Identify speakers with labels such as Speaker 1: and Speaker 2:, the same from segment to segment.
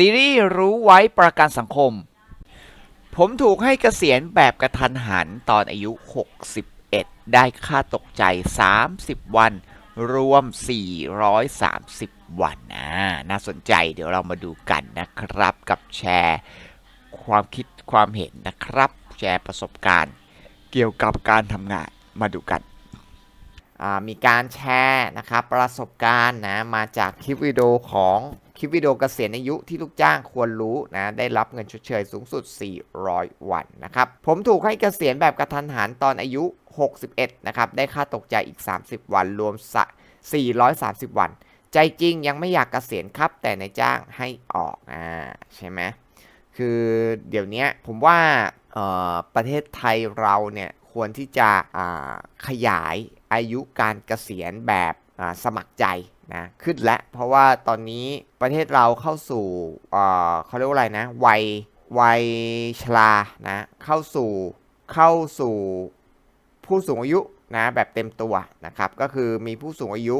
Speaker 1: ซีรีส์รู้ไว้ประกันสังคม ผมถูกให้เกษียณแบบกระทันหันตอนอายุ 61 ได้ค่าตกใจ 30 วัน รวม 430 วันนะน่าสนใจเดี๋ยวเรามาดูกันนะครับ กับแชร์ความคิดความเห็นนะครับ แชร์ประสบการณ์ เกี่ยวกับการทำงานมาดูกันมีการแชร์นะครับประสบการณ์นะมาจากคลิปวิดีโอของ คลิปวิดีโอเกษียณอายุที่ลูกจ้างควรรู้นะได้รับเงินชดเชยสูงสุด 400 วันนะครับผมถูกให้เกษียณแบบกระทันหันตอนอายุ 61 นะครับได้ค่าตกใจอีก 30 วันรวมสะ430 วัน ใจจริงยังไม่อยากเกษียณครับแต่นายจ้างให้ออกอ่าใช่ไหมคือเดี๋ยวนี้ผมว่าประเทศไทยเราเนี่ยควรที่จะขยายอายุการเกษียณแบบ สมัครใจนะขึ้นแล้วเพราะว่าตอนนี้ประเทศเราเข้าสู่เขาเรียกว่าอะไรนะวัยวัยชรานะเข้าสู่เข้าสู่ผู้สูงอายุนะแบบเต็มตัวนะครับก็คือมีผู้สูงอายุ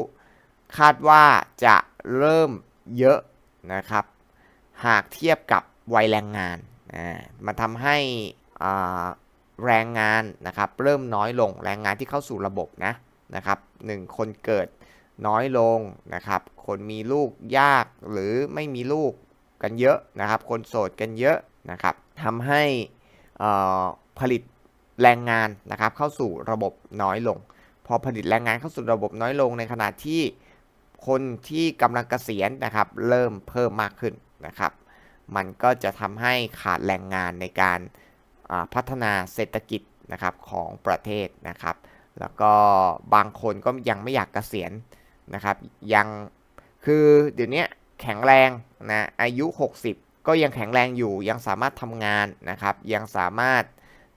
Speaker 1: คาดว่าจะเริ่มเยอะนะครับ หากเทียบกับวัยแรงงานอ่ามันทำให้แรงงานนะครับเริ่มน้อยลงแรงงานที่เข้าสู่ระบบนะนะครับหนึ่งคนเกิด น้อยลงนะครับ คนมีลูกยากหรือไม่มีลูกกันเยอะนะครับ คนโสดกันเยอะนะครับทำให้ผลิตแรงงานนะครับเข้าสู่ระบบน้อยลง พอผลิตแรงงานเข้าสู่ระบบน้อยลงในขณะที่คนที่กำลังเกษียณนะครับ เริ่มเพิ่มมากขึ้นนะครับ มันก็จะทำให้ขาดแรงงานในการพัฒนาเศรษฐกิจนะครับของประเทศนะครับ แล้วก็บางคนก็ยังไม่อยากเกษียณ นะครับยังคือเดี๋ยวนี้แข็งแรงนะอายุ 60 ก็ยังแข็งแรงอยู่ ยังสามารถทำงานนะครับ ยังสามารถ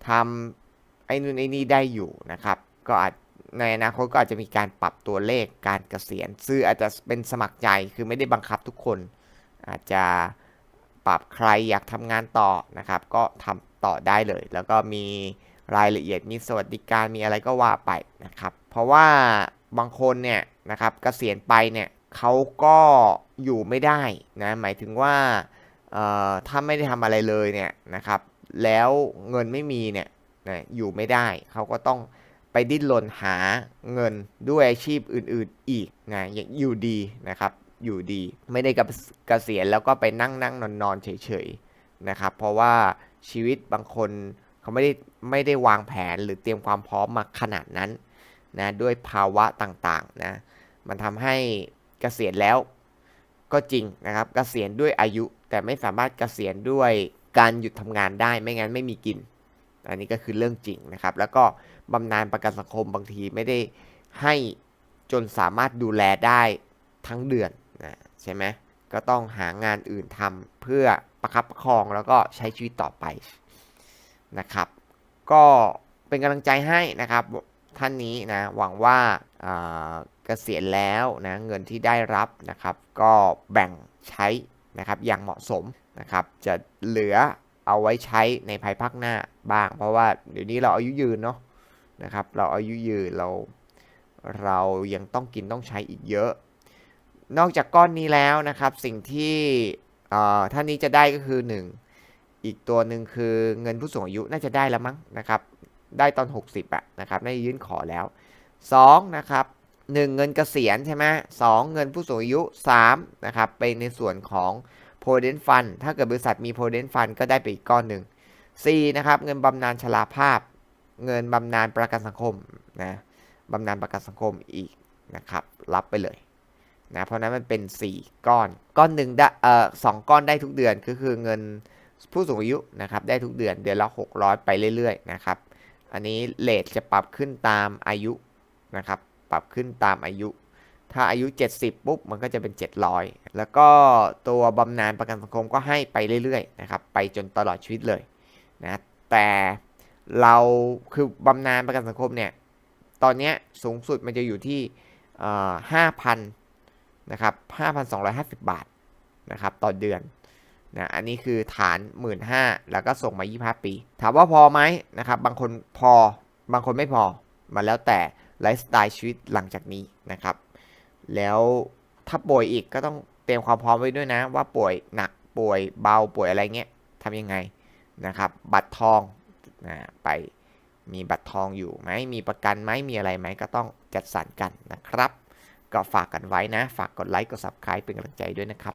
Speaker 1: ทำไอ้นู่นไอ้นี่ได้อยู่นะครับ ก็อาจในอนาคตก็อาจจะมีการปรับตัวเลขการเกษียณซึ่งอาจจะเป็นสมัครใจคือไม่ได้บังคับทุกคน อาจจะปรับใครอยากทำงานต่อนะครับ ก็ทำต่อได้เลย แล้วก็มีรายละเอียดมีสวัสดิการมีอะไรก็ว่าไปนะครับ เพราะว่าบางคนเนี่ย นะครับเกษียณไปเนี่ยเขาก็อยู่ไม่ได้นะหมายถึงว่าถ้าไม่ได้ทำอะไรเลยเนี่ยนะครับ แล้วเงินไม่มีเนี่ยนะอยู่ไม่ได้เขาก็ต้องไปดิ้นรนหาเงินด้วยอาชีพอื่นๆอีกนะอย่างอยู่ดีนะครับอยู่ดีไม่ได้กับเกษียณแล้วก็ไปนั่งนั่งนอนนอนเฉยๆนะครับเพราะว่าชีวิตบางคนเขาไม่ได้ไม่ได้วางแผนหรือเตรียมความพร้อมมาขนาดนั้น นะด้วยภาวะต่างๆนะมันทำให้เกษียณแล้วก็จริงนะครับเกษียณด้วยอายุแต่ไม่สามารถเกษียณด้วยการหยุดทำงานได้ไม่งั้นไม่มีกิน อันนี้ก็คือเรื่องจริงนะครับ แล้วก็บำนาญประกันสังคมบางทีไม่ได้ให้จนสามารถดูแลได้ทั้งเดือนนะใช่ไหมก็ต้องหางานอื่นทำเพื่อประคับประคองแล้วก็ใช้ชีวิตต่อไปนะครับ ก็เป็นกำลังใจให้นะครับ ท่านนี้นะหวังว่าาเกษียณแล้วนะเงินที่ได้รับนะครับ ก็แบ่งใช้นะครับอย่างเหมาะสมนะครับจะเหลือเอาไว้ใช้ในภายภาคหน้าบ้าง เพราะว่าเดี๋ยวนี้เราอายุยืนเนาะนะครับเราอายุยืนเราเรายังต้องกินต้องใช้อีกเยอะ นอกจากก้อนนี้แล้วนะครับสิ่งที่ท่านนี้จะได้ก็คือ 1 อีกตัวหนึ่งคือเงินผู้สูงอายุน่าจะได้แล้วมั้งนะครับ ได้ตอน 60อะนะครับได้ยื่นขอแล้ว 2 นะครับ 1 เงินเกษียณใช่ไหมสองเงินผู้สูงอายุ3นะครับเป็นในส่วนของ provident fund ถ้าเกิดบริษัทมี provident fund ก็ได้ไปอีกก้อนหนึ่ง 4 นะครับ เงินบำนาญชราภาพ เงินบำนาญประกันสังคมนะบำนาญประกันสังคมอีกนะครับรับไปเลยนะเพราะนั้นมันเป็น 4 ก้อน ก้อนหนึ่งได้เอ่อสองก้อนได้ทุกเดือนก็คือเงินผู้สูงอายุนะครับได้ทุกเดือนเดือนละ600 ไปเรื่อยๆนะครับ อันนี้เลทจะปรับขึ้นตามอายุนะครับ ปรับขึ้นตามอายุ ถ้าอายุ 70 ปุ๊บ มันก็จะเป็น 700 แล้วก็ตัวบำนาญประกันสังคมก็ให้ไปเรื่อยๆนะครับ ไปจนตลอดชีวิตเลยนะ แต่เราคือบำนาญประกันสังคมเนี่ย ตอนนี้สูงสุดมันจะอยู่ที่ห้าพันนะครับ5,250 บาทนะครับ ต่อเดือน นะอันนี้คือฐาน 1 5ื่นแล้วก็ส่งมา 25 ปี ถามว่าพอไหมนะครับ บางคนพอบางคนไม่พอมาแล้วแต่ไลฟ์สไตล์ชีวิตหลังจากนี้นะครับ แล้วถ้าป่วยอีกก็ต้องเตรียมความพร้อมไว้ด้วยนะ ว่าป่วยหนัก
Speaker 2: ป่วยเบาป่วยอะไรเงี้ยทำยังไงนะครับ บัตรทองนะไปมีบัตรทองอยู่ไหมมีประกันไหมมีอะไรไหมก็ต้องจัดสรรกันนะครับ ก็ฝากกันไว้นะ ฝากกดไลค์กด subscribe เป็นกำลังใจด้วยนะครับ